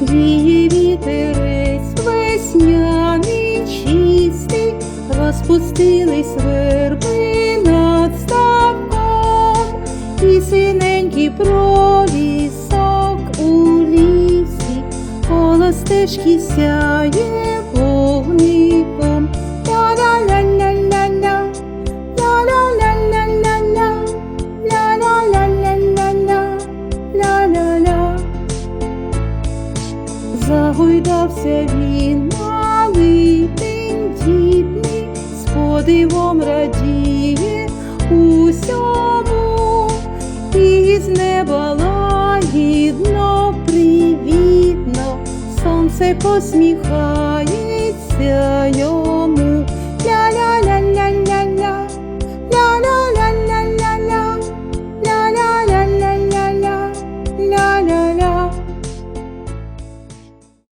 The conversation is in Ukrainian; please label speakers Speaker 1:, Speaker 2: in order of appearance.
Speaker 1: Віє вітерець весняний чистий, розпустились верби над ставком, і синенький пролісок у лісі, коло стежки сяє Загойдався він малий тендітний, з подивом радіє усьому, і з неба лагідно, привітно, сонце посміхається йому.